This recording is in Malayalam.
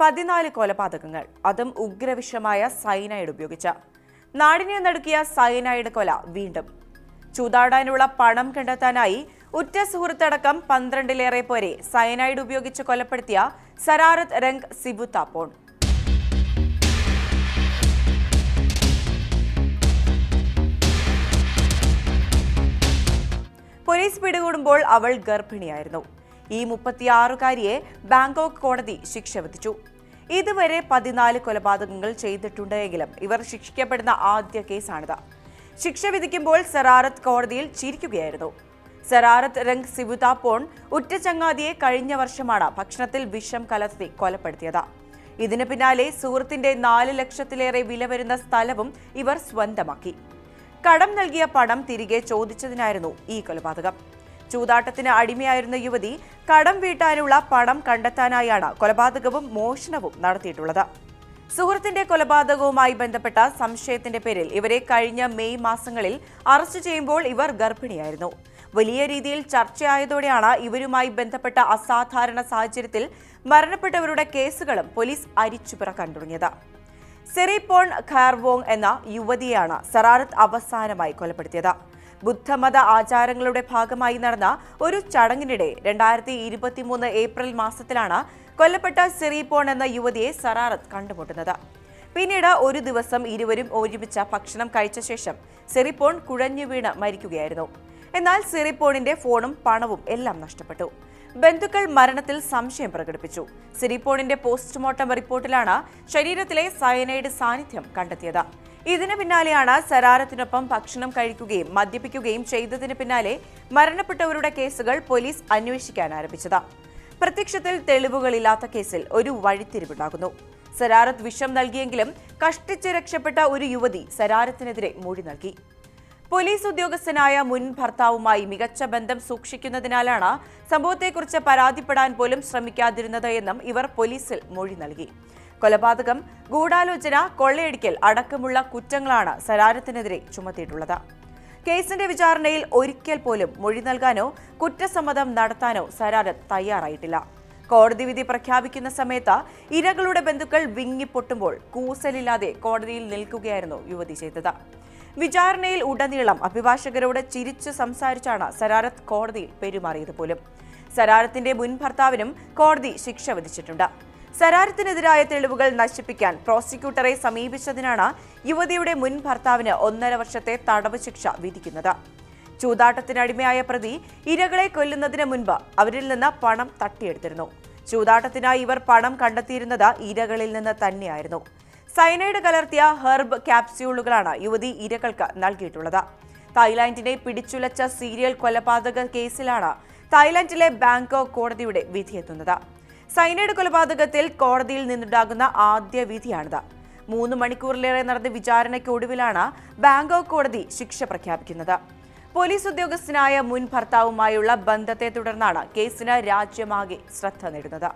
പതിനാല് കൊലപാതകങ്ങൾ. അതും ഉഗ്രവിഷമായ സൈനൈഡ് ഉപയോഗിച്ച. നാടിനെ നടുക്കിയ സൈനൈഡ് കൊല വീണ്ടും. ചൂതാടാനുള്ള പണം കണ്ടെത്താനായി ഉറ്റ സുഹൃത്തടക്കം പന്ത്രണ്ടിലേറെ പേരെ സയനൈഡ് ഉപയോഗിച്ച് കൊലപ്പെടുത്തിയ സരാറത്ത് രംഗ് സിബു താപ്പോൺ. പോലീസ് പിടികൂടുമ്പോൾ അവൾ ഗർഭിണിയായിരുന്നു. ഈ മുപ്പത്തിയാറുകാരിയെ ബാങ്കോക്ക് കോടതി ശിക്ഷ വിധിച്ചു. ഇതുവരെ പതിനാല് കൊലപാതകങ്ങൾ ചെയ്തിട്ടുണ്ട് എങ്കിലും ഇവർ ശിക്ഷിക്കപ്പെടുന്ന ആദ്യ കേസാണിത്. ശിക്ഷ വിധിക്കുമ്പോൾ സെറാറത്ത് കോടതിയിൽ ചിരിക്കുകയായിരുന്നു. സെറാറത്ത് രംഗ് ഉറ്റ ചങ്ങാതിയെ കഴിഞ്ഞ വർഷമാണ് ഭക്ഷണത്തിൽ വിഷം കലർത്തി കൊലപ്പെടുത്തിയത്. ഇതിന് പിന്നാലെ സുഹൃത്തിന്റെ നാല് ലക്ഷത്തിലേറെ വില വരുന്ന സ്ഥലവും ഇവർ സ്വന്തമാക്കി. കടം നൽകിയ പണം തിരികെ ചോദിച്ചതിനായിരുന്നു ഈ കൊലപാതകം. ചൂതാട്ടത്തിന് അടിമയായിരുന്ന യുവതി കടം വീട്ടാനുള്ള പണം കണ്ടെത്താനായാണ് കൊലപാതകവും മോഷണവും നടത്തിയിട്ടുള്ളത്. സുഹൃത്തിന്റെ കൊലപാതകവുമായി ബന്ധപ്പെട്ട സംശയത്തിന്റെ പേരിൽ ഇവരെ കഴിഞ്ഞ മെയ് മാസങ്ങളിൽ അറസ്റ്റ് ചെയ്യുമ്പോൾ ഇവർ ഗർഭിണിയായിരുന്നു. വലിയ രീതിയിൽ ചർച്ചയായതോടെയാണ് ഇവരുമായി ബന്ധപ്പെട്ട അസാധാരണ സാഹചര്യത്തിൽ മരണപ്പെട്ടവരുടെ കേസുകളും പോലീസ് അരിച്ചുപിറക്കാൻ തുടങ്ങിയത് സെറിപോൺ ഖാർവോങ് എന്ന യുവതിയാണ് സറാറത്ത് അവസാനമായി കൊലപ്പെടുത്തിയത്. ബുദ്ധമത ആചാരങ്ങളുടെ ഭാഗമായി നടന്ന ഒരു ചടങ്ങിനിടെ രണ്ടായിരത്തി ഇരുപത്തിമൂന്ന് ഏപ്രിൽ മാസത്തിലാണ് കൊല്ലപ്പെട്ട സെറിപോൺ എന്ന യുവതിയെ സറാറത്ത് കണ്ടുമുട്ടുന്നത്. പിന്നീട് ഒരു ദിവസം ഇരുവരും ഒരുമിച്ച ഭക്ഷണം കഴിച്ച ശേഷം സെറിപ്പോൺ കുഴഞ്ഞു വീണ് മരിക്കുകയായിരുന്നു. എന്നാൽ സിറിപ്പോണിന്റെ ഫോണും പണവും എല്ലാം നഷ്ടപ്പെട്ടു. ബന്ധുക്കൾ മരണത്തിൽ സംശയം പ്രകടിപ്പിച്ചു. സിറിപ്പോണിന്റെ പോസ്റ്റ്മോർട്ടം റിപ്പോർട്ടിലാണ് ശരീരത്തിലെ സയനൈഡ് സാന്നിധ്യം കണ്ടെത്തിയത്. ഇതിന് പിന്നാലെയാണ് സരാരത്തിനൊപ്പം ഭക്ഷണം കഴിക്കുകയും മദ്യപിക്കുകയും ചെയ്തതിന് പിന്നാലെ മരണപ്പെട്ടവരുടെ കേസുകൾ പോലീസ് അന്വേഷിക്കാൻ ആരംഭിച്ചത്. പ്രത്യക്ഷത്തിൽ തെളിവുകളില്ലാത്ത കേസിൽ ഒരു വഴിത്തിരിവുണ്ടാകുന്നു. സരാരത്ത് വിഷം നൽകിയെങ്കിലും കഷ്ടിച്ച് രക്ഷപ്പെട്ട ഒരു യുവതി സരാരത്തിനെതിരെ മൊഴി നൽകി. പോലീസ് ഉദ്യോഗസ്ഥനായ മുൻ ഭർത്താവുമായി മികച്ച ബന്ധം സൂക്ഷിക്കുന്നതിനാലാണ് സംഭവത്തെക്കുറിച്ച് പരാതിപ്പെടാൻ പോലും ശ്രമിക്കാതിരുന്നത് എന്നും ഇവർ പോലീസിൽ മൊഴി നൽകി. കൊലപാതകം ഗൂഢാലോചന കൊള്ളയടിക്കൽ അടക്കമുള്ള കുറ്റങ്ങളാണ് സരാരത്തിനെതിരെ ചുമത്തിയിട്ടുള്ളത്. കേസിന്റെ വിചാരണയിൽ ഒരിക്കൽ പോലും മൊഴി നൽകാനോ കുറ്റസമ്മതം നടത്താനോ സരാരത്ത് തയ്യാറായിട്ടില്ല. കോടതി വിധി പ്രഖ്യാപിക്കുന്ന സമയത്ത് ഇരകളുടെ ബന്ധുക്കൾ വിങ്ങിപ്പൊട്ടുമ്പോൾ കൂസലില്ലാതെ കോടതിയിൽ നിൽക്കുകയായിരുന്നു യുവതി ചെയ്തത്. വിചാരണയിൽ ഉടനീളം അഭിഭാഷകരോട് ചിരിച്ചു സംസാരിച്ചാണ് സരാരത്ത് കോടതിയിൽ പെരുമാറിയത് പോലും. സരാരത്തിന്റെ മുൻ ഭർത്താവിനും കോടതി ശിക്ഷ വിധിച്ചിട്ടുണ്ട്. സരാരത്തിനെതിരായ തെളിവുകൾ നശിപ്പിക്കാൻ പ്രോസിക്യൂട്ടറെ സമീപിച്ചതിനാണ് യുവതിയുടെ മുൻ ഭർത്താവിന് ഒന്നര വർഷത്തെ തടവ് ശിക്ഷ വിധിക്കുന്നത്. ചൂതാട്ടത്തിനടിമയായ പ്രതി ഇരകളെ കൊല്ലുന്നതിന് മുൻപ് അവരിൽ നിന്ന് പണം തട്ടിയെടുത്തിരുന്നു. ചൂതാട്ടത്തിനായി ഇവർ പണം കണ്ടെത്തിയിരുന്നത് ഇരകളിൽ നിന്ന് തന്നെയായിരുന്നു. സൈനൈഡ് കലർത്തിയ ഹെർബ് ക്യാപ്സ്യൂളുകളാണ് യുവതി ഇരകൾക്ക് നൽകിയിട്ടുള്ളത്. തായ്ലാന്റിനെ പിടിച്ചുലച്ച സീരിയൽ കൊലപാതക കേസിലാണ് തായ്ലാന്റിലെ ബാങ്കോക്ക് കോടതിയുടെ വിധിയെത്തുന്നത് സൈനൈഡ് കൊലപാതകത്തിൽ കോടതിയിൽ നിന്നുണ്ടാകുന്ന ആദ്യ വിധിയാണിത്. മൂന്ന് മണിക്കൂറിലേറെ നടന്ന വിചാരണയ്ക്കൊടുവിലാണ് ബാങ്കോക്ക് കോടതി ശിക്ഷ പ്രഖ്യാപിക്കുന്നത്. പോലീസ് ഉദ്യോഗസ്ഥനായ മുൻ ഭർത്താവുമായുള്ള ബന്ധത്തെ തുടർന്നാണ് കേസിന് രാജ്യമാകെ ശ്രദ്ധ നേടുന്നത്.